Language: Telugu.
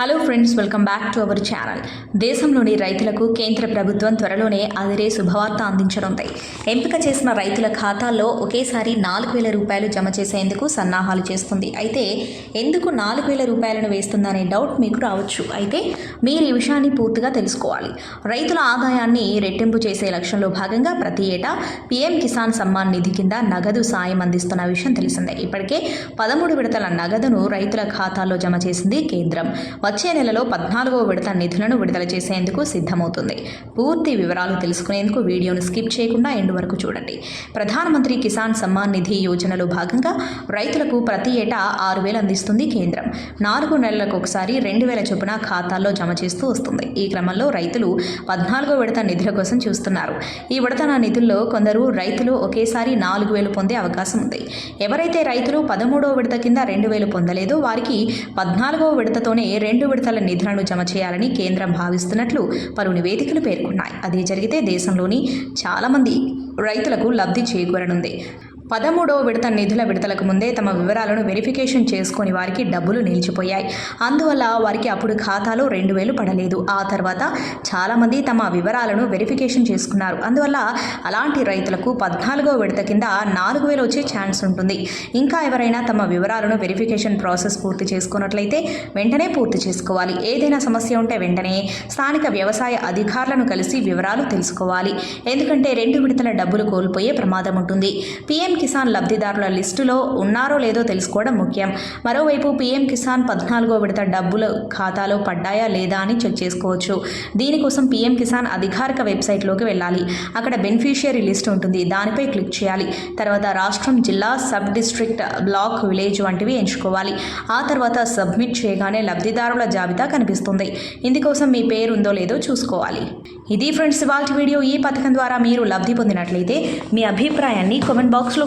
Hello friends welcome back to our channel దేశంలోని రైతులకు కేంద్ర ప్రభుత్వం త్వరలోనే అదిరే శుభవార్త అందించనుంది. ఎంపిక చేసిన రైతుల ఖాతాల్లో ఒకేసారి నాలుగు వేల రూపాయలు జమ చేసేందుకు సన్నాహాలు చేస్తుంది. అయితే ఎందుకు నాలుగు వేల రూపాయలను వేస్తుందనే డౌట్ మీకు రావచ్చు. అయితే మీరు ఈ విషయాన్ని పూర్తిగా తెలుసుకోవాలి. రైతుల ఆదాయాన్ని రెట్టింపు చేసే లక్ష్యంలో భాగంగా ప్రతి ఏటా పీఎం కిసాన్ సమ్మాన్ నిధి కింద నగదు సాయం అందిస్తున్న విషయం తెలిసిందే. ఇప్పటికే పదమూడు విడతల నగదును రైతుల ఖాతాల్లో జమ చేసింది కేంద్రం. వచ్చే నెలలో పద్నాలుగవ విడత నిధులను విడుదల చేసేందుకు సిద్ధమవుతుంది. పూర్తి వివరాలు తెలుసుకునేందుకు వీడియోను స్కిప్ చేయకుండా ఎండు వరకు చూడండి. ప్రధానమంత్రి కిసాన్ సమ్మాన్ నిధి యోజనలో భాగంగా రైతులకు ప్రతి ఏటా ఆరు వేలు అందిస్తుంది కేంద్రం. నాలుగు నెలలకు ఒకసారి రెండు వేల చొప్పున ఖాతాల్లో జమ చేస్తూ వస్తుంది. ఈ క్రమంలో రైతులు పద్నాలుగో విడత నిధుల కోసం చూస్తున్నారు. ఈ విడత నిధుల్లో కొందరు రైతులు ఒకేసారి నాలుగు వేలు పొందే అవకాశం ఉంది. ఎవరైతే రైతులు పదమూడవ విడత కింద రెండు వేలు పొందలేదో వారికి పద్నాలుగో విడతతోనే రెండు విడతల నిధులను జమ చేయాలని కేంద్రం భావిస్తున్నట్లు పలు నివేదికలు పేర్కొన్నాయి. అదే జరిగితే దేశంలోని చాలామంది రైతులకు లబ్ధి చేకూరనుంది. పదమూడవ విడత నిధుల విడతలకు ముందే తమ వివరాలను వెరిఫికేషన్ చేసుకుని వారికి డబ్బులు నిలిచిపోయాయి. అందువల్ల వారికి అప్పుడు ఖాతాలో రెండు వేలు పడలేదు. ఆ తర్వాత చాలామంది తమ వివరాలను వెరిఫికేషన్ చేసుకున్నారు. అందువల్ల అలాంటి రైతులకు పద్నాలుగో విడత కింద నాలుగు వేలు వచ్చే ఛాన్స్ ఉంటుంది. ఇంకా ఎవరైనా తమ వివరాలను వెరిఫికేషన్ ప్రాసెస్ పూర్తి చేసుకున్నట్లయితే వెంటనే పూర్తి చేసుకోవాలి. ఏదైనా సమస్య ఉంటే వెంటనే స్థానిక వ్యవసాయ అధికారులను కలిసి వివరాలు తెలుసుకోవాలి. ఎందుకంటే రెండు విడతల డబ్బులు కోల్పోయే ప్రమాదం ఉంటుంది. పీఎం కిసాన్ లబ్ధిదారుల లిస్టులో ఉన్నారో లేదో తెలుసుకోవడం ముఖ్యం. మరోవైపు పీఎం కిసాన్ పద్నాలుగో విడత డబ్బులు ఖాతాలో పడ్డాయా లేదా అని చెక్ చేసుకోవచ్చు. దీనికోసం పీఎం కిసాన్ అధికారిక వెబ్సైట్లోకి వెళ్ళాలి. అక్కడ బెనిఫిషియరీ లిస్ట్ ఉంటుంది. దానిపై క్లిక్ చేయాలి. తర్వాత రాష్ట్రం జిల్లా సబ్ డిస్ట్రిక్ట్ బ్లాక్ విలేజ్ వంటివి ఎంచుకోవాలి. ఆ తర్వాత సబ్మిట్ చేయగానే లబ్ధిదారుల జాబితా కనిపిస్తుంది. ఇందుకోసం మీ పేరు ఉందో లేదో చూసుకోవాలి. ఇది ఫ్రెండ్స్ ఇవాళ వీడియో. ఈ పథకం ద్వారా మీరు లబ్ధి పొందినట్లయితే మీ అభిప్రాయాన్ని కామెంట్ బాక్స్లో